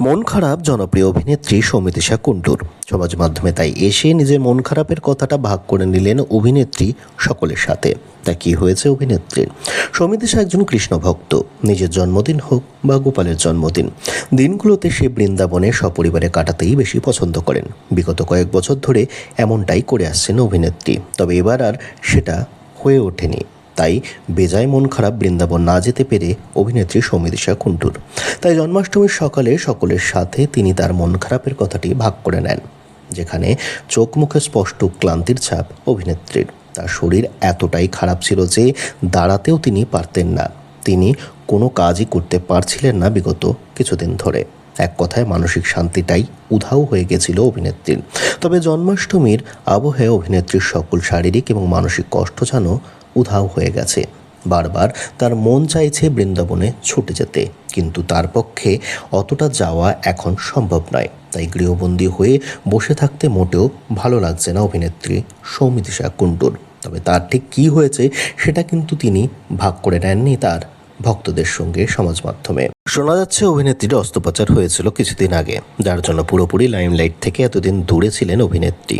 মন খারাপ জনপ্রিয় অভিনেত্রী সৌমিতিশা কুণ্ডুর। সমাজ মাধ্যমে তাই এসে নিজের মন খারাপের কথাটা ভাগ করে নিলেন অভিনেত্রী সকলের সাথে। তা কি হয়েছে অভিনেত্রীর? সৌমিতিশা একজন কৃষ্ণ ভক্ত। নিজের জন্মদিন হোক বা গোপালের জন্মদিন, দিনগুলোতে সে বৃন্দাবনে সপরিবারে কাটাতেই বেশি পছন্দ করেন। বিগত কয়েক বছর ধরে এমনটাই করে আসছেন অভিনেত্রী। তবে এবার আর সেটা হয়ে ওঠেনি। তাই বেজায় মন খারাপ বৃন্দাবন না যেতে পেরে অভিনেত্রী সৌমিদিশা কুণ্ডুর তাই জন্মাষ্টমীর সকালে সকলের সাথে তিনি তার মন খারাপের কথাটি ভাগ করে নেন, যেখানে চোখ মুখে স্পষ্ট ক্লান্তির ছাপ অভিনেত্রীর। তার শরীর এতটাই খারাপ ছিল যে দাঁড়াতেও তিনি পারতেন না। তিনি কোনো কাজই করতে পারছিলেন না বিগত কিছুদিন ধরে। এক কথায় মানসিক শান্তিটাই উধাও হয়ে গেছিল অভিনেত্রীর। তবে জন্মাষ্টমীর আবহে অভিনেত্রীর সকল শারীরিক এবং মানসিক কষ্ট যেন উধাও হয়ে গেছে। বারবার তার মন চাইছে বৃন্দাবনে ছুটে যেতে, কিন্তু তার পক্ষে অতটা যাওয়া এখন সম্ভব নয়। তাই গৃহবন্দী হয়ে বসে থাকতে মোটেও ভালো লাগছে না অভিনেত্রী সৌমিতিশা কুণ্ডুর। তবে তার ঠিক কী হয়েছে সেটা কিন্তু তিনি ভাগ করে নেননি তার ভক্তদের সঙ্গে সমাজ মাধ্যমে। শোনা যাচ্ছে অভিনেত্রীর অস্ত্রোপচার হয়েছিল কিছুদিন আগে, যার জন্য পুরোপুরি লাইমলাইট থেকে এতদিন দূরে ছিলেন অভিনেত্রী।